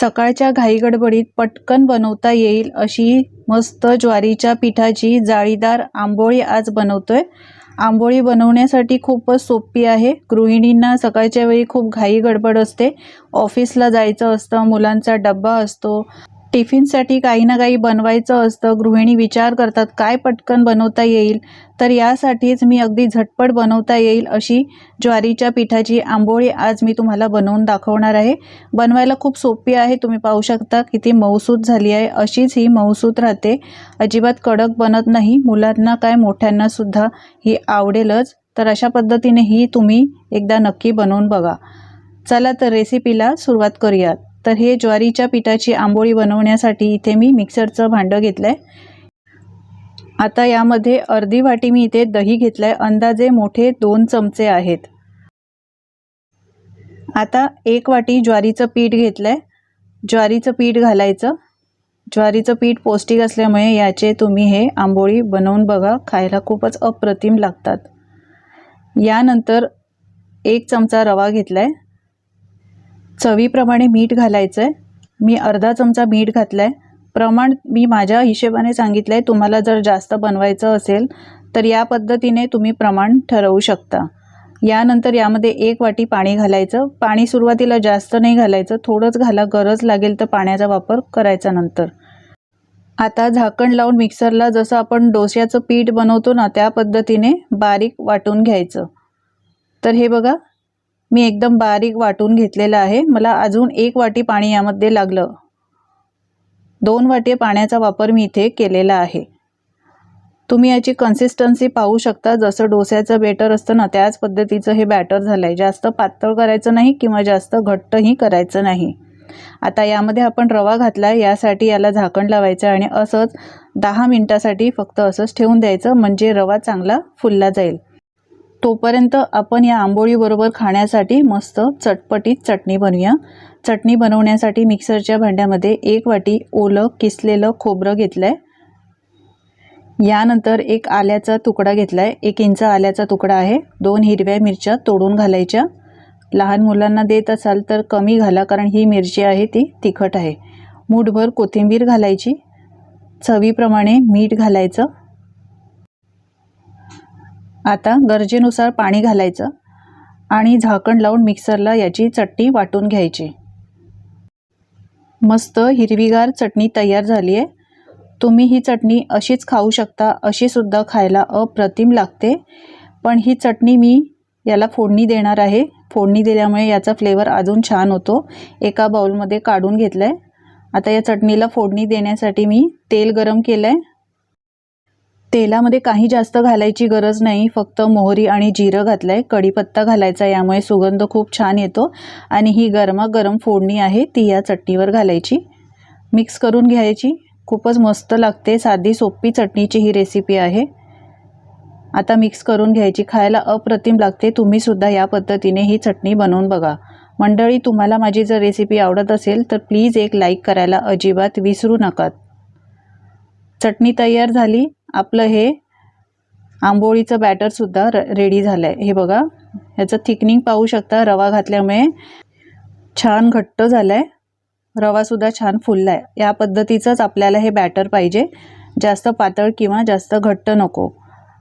सकाळच्या घाईगडबडीत पटकन बनवता येईल अशी मस्त ज्वारीच्या पिठाची जाळीदार आंबोळी आज बनवतोय. आंबोळी बनवण्यासाठी खूपच सोपी आहे. गृहिणींना सकाळच्या वेळी खूप घाई गडबड असते. ऑफिसला जायचं असतं मुलांचा डब्बा असतो. टिफिनसाठी काही ना काही बनवायचं असतं. गृहिणी विचार करतात काय पटकन बनवता येईल? तर यासाठीच मी अगदी झटपट बनवता येईल अशी ज्वारीच्या पिठाची आंबोळी आज मी तुम्हाला बनवून दाखवणार आहे. बनवायला खूप सोपी आहे. तुम्ही पाहू शकता किती मऊसूत झाली आहे. अशीच ही मऊसूत राहते. अजिबात कडक बनत नाही. मुलांना काय मोठ्यांना सुद्धा ही आवडेलच. तर अशा पद्धतीने ही तुम्ही एकदा नक्की बनवून बघा. चला तर रेसिपीला सुरुवात करूयात. तर हे ज्वारीच्या पिठाची आंबोळी बनवण्यासाठी इथे मी मिक्सरचं भांडं घेतलं आहे आता यामध्ये अर्धी वाटी मी इथे दही घेतलं आहे अंदाजे मोठे दोन चमचे आहेत. आता एक वाटी ज्वारीचं पीठ घेतलं आहे ज्वारीचं पीठ घालायचं. ज्वारीचं पीठ पौष्टिक असल्यामुळे याचे तुम्ही हे आंबोळी बनवून बघा. खायला खूपच अप्रतिम लागतात. यानंतर एक चमचा रवा घेतला आहे चवीप्रमाणे मीठ घालायचं आहे मी अर्धा चमचा मीठ घातला आहे प्रमाण मी माझ्या हिशेबाने सांगितलं आहे तुम्हाला जर जास्त बनवायचं असेल तर या पद्धतीने तुम्ही प्रमाण ठरवू शकता. यानंतर यामध्ये एक वाटी पाणी घालायचं. पाणी सुरुवातीला जास्त नाही घालायचं. थोडंच घाला गरज लागेल तर पाण्याचा वापर करायचा नंतर. आता झाकण लावून मिक्सरला जसं आपण डोश्याचं पीठ बनवतो ना त्या पद्धतीने बारीक वाटून घ्यायचं. तर हे बघा मी एकदम बारीक वाटून घेतलेलं आहे. मला अजून एक वाटी पाणी यामध्ये लागलं. दोन वाटी पाण्याचा वापर मी इथे केलेला आहे. तुम्ही याची कन्सिस्टन्सी पाहू शकता. जसं डोस्याचं बेटर असतं ना त्याच पद्धतीचं हे बॅटर झालं आहे जास्त पातळ करायचं नाही किंवा जास्त घट्टही करायचं नाही. आता यामध्ये आपण रवा घातला आहे यासाठी याला झाकण लावायचं आणि असंच दहा मिनटासाठी फक्त असंच ठेवून द्यायचं. म्हणजे रवा चांगला फुलला जाईल. तोपर्यंत आपण या आंबोळीबरोबर खाण्यासाठी मस्त चटपटीत चटणी बनवूया. चटणी बनवण्यासाठी मिक्सरच्या भांड्यामध्ये एक वाटी ओलं किसलेलं खोबरं घेतलं आहे यानंतर एक आल्याचा तुकडा घेतला आहे एक इंच आल्याचा तुकडा आहे. दोन हिरव्या मिरच्या तोडून घालायच्या. लहान मुलांना देत असाल तर कमी घाला कारण ही मिरची आहे ती तिखट आहे. मूठभर कोथिंबीर घालायची. चवीप्रमाणे मीठ घालायचं. आता गरजेनुसार पाणी घालायचं आणि झाकण लावून मिक्सरला याची चटणी वाटून घ्यायची. मस्त हिरवीगार चटणी तयार झाली आहे. तुम्ही ही चटणी अशीच खाऊ शकता अशीसुद्धा खायला अप्रतिम लागते. पण ही चटणी मी याला फोडणी देणार आहे. फोडणी दिल्यामुळे याचा फ्लेवर अजून छान होतो. एका बाउलमध्ये काढून घेतलं आहे आता या चटणीला फोडणी देण्यासाठी मी तेल गरम केलं आहे तेलामध्ये काही जास्त घालायची गरज नाही. फक्त मोहरी आणि जिरं घातलं आहे कढीपत्ता घालायचा यामुळे सुगंध खूप छान येतो. आणि ही गरमागरम फोडणी आहे ती या चटणीवर घालायची. मिक्स करून घ्यायची. खूपच मस्त लागते. साधी सोपी चटणीची ही रेसिपी आहे. आता मिक्स करून घ्यायची. खायला अप्रतिम लागते. तुम्हीसुद्धा या पद्धतीने ही चटणी बनवून बघा. मंडळी तुम्हाला माझी जर रेसिपी आवडत असेल तर प्लीज एक लाईक करायला अजिबात विसरू नकात चटणी तयार झाली. आपलं हे आंबोळीचं बॅटरसुद्धा र रेडी झालं आहे हे बघा ह्याचं थिकनिंग पाहू शकता रवा घातल्यामुळे छान घट्ट झालं आहे रवासुद्धा छान फुलला आहे या पद्धतीचंच आपल्याला हे बॅटर पाहिजे. जास्त पातळ किंवा जास्त घट्ट नको.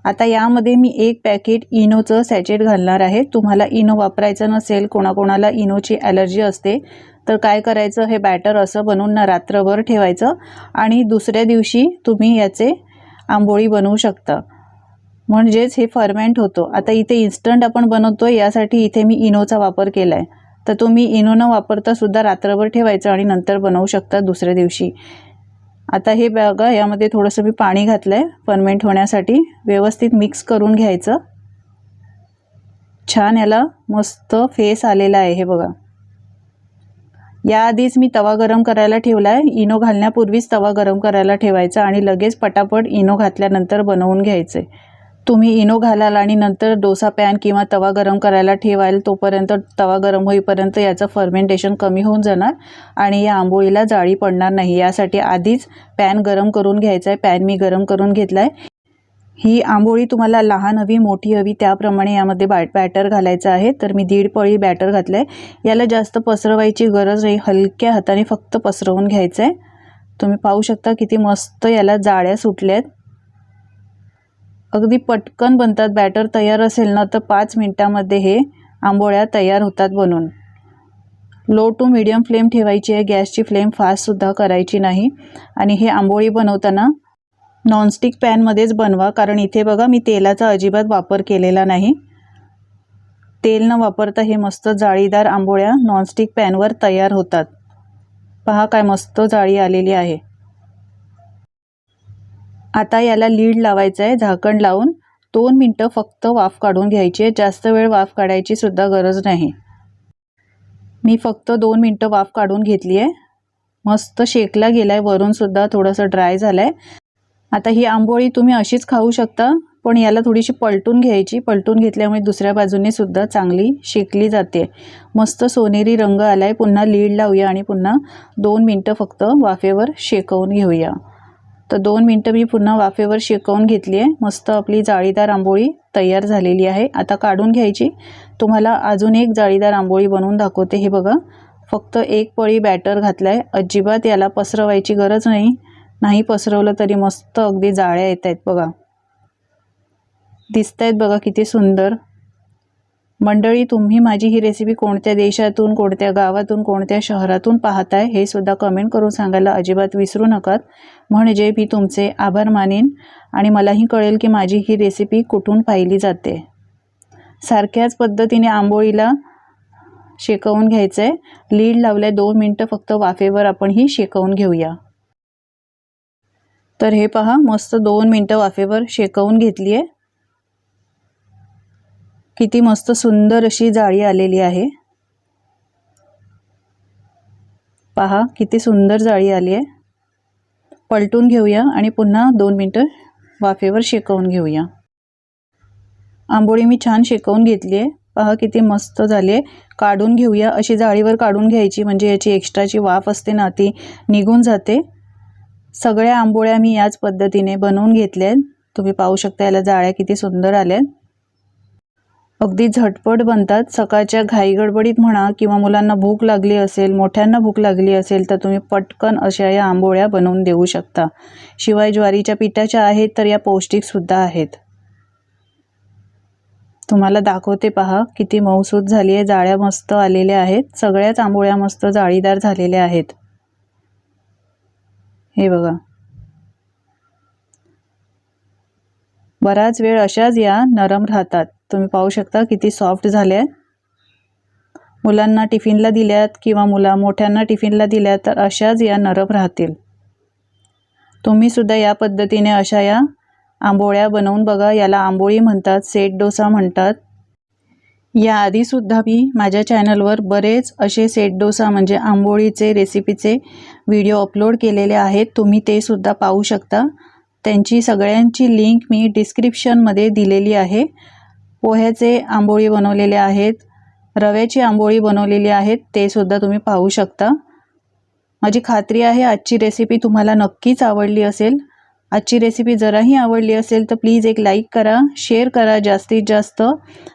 आता यामध्ये मी एक पॅकेट इनोचं सॅचेट घालणार आहे. तुम्हाला इनो वापरायचं नसेल कोणाकोणाला इनोची ॲलर्जी असते तर काय करायचं? हे बॅटर असं बनवून रात्रभर ठेवायचं. आणि दुसऱ्या दिवशी तुम्ही याचे आंबोळी बनवू शकता. म्हणजेच हे फर्मेंट होतो. आता इथे इन्स्टंट आपण बनवतो यासाठी इथे मी इनोचा वापर केला आहे तर तुम्ही इनो न वापरता सुद्धा रात्रभर ठेवायचं आणि नंतर बनवू शकता दुसऱ्या दिवशी. आता हे बघा यामध्ये थोडंसं मी पाणी घातलं आहे फर्मेंट होण्यासाठी. व्यवस्थित मिक्स करून घ्यायचं. छान याला मस्त फेस आलेला आहे हे बघा. याआधीच मी तवा गरम करायला ठेवला आहे इनो घालण्यापूर्वीच तवा गरम करायला ठेवायचा आणि लगेच पटापट इनो घातल्यानंतर बनवून घ्यायचे. तुम्ही इनो घालाल आणि नंतर डोसा पॅन किंवा तवा गरम करायला ठेवाल तोपर्यंत तवा गरम होईपर्यंत याचं फर्मेंटेशन कमी होऊन जाणार आणि या आंबोळीला जाळी पडणार नाही. यासाठी आधीच पॅन गरम करून घ्यायचा आहे पॅन मी गरम करून घेतला आहे ही आंबोळी तुम्हाला लहान हवी मोठी हवी त्याप्रमाणे यामध्ये बॅ बॅटर घालायचं आहे. तर मी दीड पळी बॅटर घातलं आहे याला जास्त पसरवायची गरज नाही. हलक्या हाताने फक्त पसरवून घ्यायचं आहे तुम्ही पाहू शकता किती मस्त याला जाळ्या सुटल्यात. अगदी पटकन बनतात. बॅटर तयार असेल ना तर पाच मिनटामध्ये हे आंबोळ्या तयार होतात बनून. लो टू मिडियम फ्लेम ठेवायची आहे. गॅसची फ्लेम फास्टसुद्धा करायची नाही. आणि हे आंबोळी बनवताना नॉनस्टिक पॅनमध्येच बनवा कारण इथे बघा मी तेलाचा अजिबात वापर केलेला नाही. तेल न वापरता हे मस्त जाळीदार आंबोळ्या नॉनस्टिक पॅनवर तयार होतात. पहा काय मस्त जाळी आलेली आहे. आता याला लीड लावायचं आहे झाकण लावून दोन मिनटं फक्त वाफ काढून घ्यायची आहे. जास्त वेळ वाफ काढायची सुद्धा गरज नाही. मी फक्त दोन मिनटं वाफ काढून घेतली आहे. मस्त शेकला गेला आहे वरूनसुद्धा थोडंसं ड्राय झालं आहे आता ही आंबोळी तुम्ही अशीच खाऊ शकता पण याला थोडीशी पलटून घ्यायची. पलटून घेतल्यामुळे दुसऱ्या बाजूने सुद्धा चांगली शेकली जाते. मस्त सोनेरी रंग आला आहे पुन्हा लीड लावूया आणि पुन्हा दोन मिनटं फक्त वाफेवर शेकवून घेऊया. तर दोन मिनटं मी पुन्हा वाफेवर शेकवून घेतली आहे मस्त आपली जाळीदार आंबोळी तयार झालेली आहे. आता काढून घ्यायची. तुम्हाला अजून एक जाळीदार आंबोळी बनवून दाखवते. हे बघा फक्त एक पळी बॅटर घातलाय. आहे अजिबात याला पसरवायची गरज नाही. नाही पसरवलं तरी मस्त अगदी जाळ्या येत आहेत बघा. दिसत आहेत बघा किती सुंदर. मंडळी तुम्ही माझी ही रेसिपी कोणत्या देशातून कोणत्या गावातून कोणत्या शहरातून पाहताय हे सुद्धा कमेंट करून सांगायला अजिबात विसरू नकात म्हणजे मी तुमचे. आभार मानेन. आणि मलाही कळेल की माझी ही रेसिपी कुठून पाहिली जाते. सारख्याच पद्धतीने आंबोळीला शेकवून घ्यायचं आहे लीड लावलं दोन मिनटं फक्त वाफेवर आपण ही शेकवून घेऊया. तर हे पहा मस्त दोन मिनटं वाफेवर शेकवून घेतली आहे किती मस्त सुंदर अशी जाळी आलेली आहे. पहा किती सुंदर जाळी आली आहे पलटून घेऊया आणि पुन्हा दोन मिनटं वाफेवर शेकवून घेऊया. आंबोळी मी छान शेकवून घेतली आहे पहा किती मस्त झाली आहे काढून घेऊया. अशी जाळीवर काढून घ्यायची म्हणजे याची एक्स्ट्राची वाफ असते ना ती निघून जाते. सगळ्या आंबोळ्या मी याच पद्धतीने बनवून घेतल्या आहेत तुम्ही पाहू शकता याला जाळ्या किती सुंदर आल्या आहेत अगदी झटपट बनतात. सकाळच्या घाईगडबडीत म्हणा किंवा मुलांना भूक लागली असेल मोठ्यांना भूक लागली असेल तर तुम्ही पटकन अशा या आंबोळ्या बनवून देऊ शकता. शिवाय ज्वारीच्या पिठाच्या आहेत तर या पौष्टिकसुद्धा आहेत. तुम्हाला दाखवते पहा किती मऊसूत झाली आहे जाळ्या मस्त आलेल्या आहेत. सगळ्याच आंबोळ्या मस्त जाळीदार झालेल्या आहेत. हे बघा. बराच वेळ अशाच या नरम राहतात. तुम्ही पाहू शकता किती सॉफ्ट झाल्या. आहेत मुलांना टिफिनला दिल्यात किंवा मुला मोठ्यांना टिफिनला दिल्या तर अशाच या नरम राहतील. तुम्हीसुद्धा या पद्धतीने अशा या आंबोळ्या बनवून बघा. याला आंबोळी म्हणतात सेट डोसा म्हणतात. याआधीसुद्धा मी माझ्या चॅनलवर बरेच असे सेट डोसा म्हणजे आंबोळीचे रेसिपीचे व्हिडिओ अपलोड केलेले आहेत. तुम्ही ते सुद्धा पाहू शकता. त्यांची सगळ्यांची लिंक मी डिस्क्रिप्शनमध्ये दिलेली आहे. पोह्याचे आंबोळी बनवलेले आहेत. रव्याची आंबोळी बनवलेली आहेत. ते सुद्धा तुम्ही पाहू शकता. माझी खात्री आहे आजची रेसिपी तुम्हाला नक्कीच आवडली असेल. आजची रेसिपी जराही आवडली असेल तर प्लीज एक लाईक करा शेअर करा जास्तीत जास्त.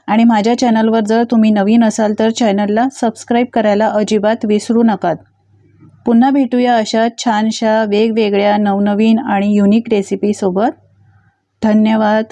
आणि माझ्या चॅनलवर जर तुम्ही नवीन असाल तर चॅनलला सबस्क्राईब करायला अजिबात विसरू नकात. पुन्हा भेटूया अशा छानशा वेगवेगळ्या नवनवीन आणि युनिक रेसिपीसोबत धन्यवाद.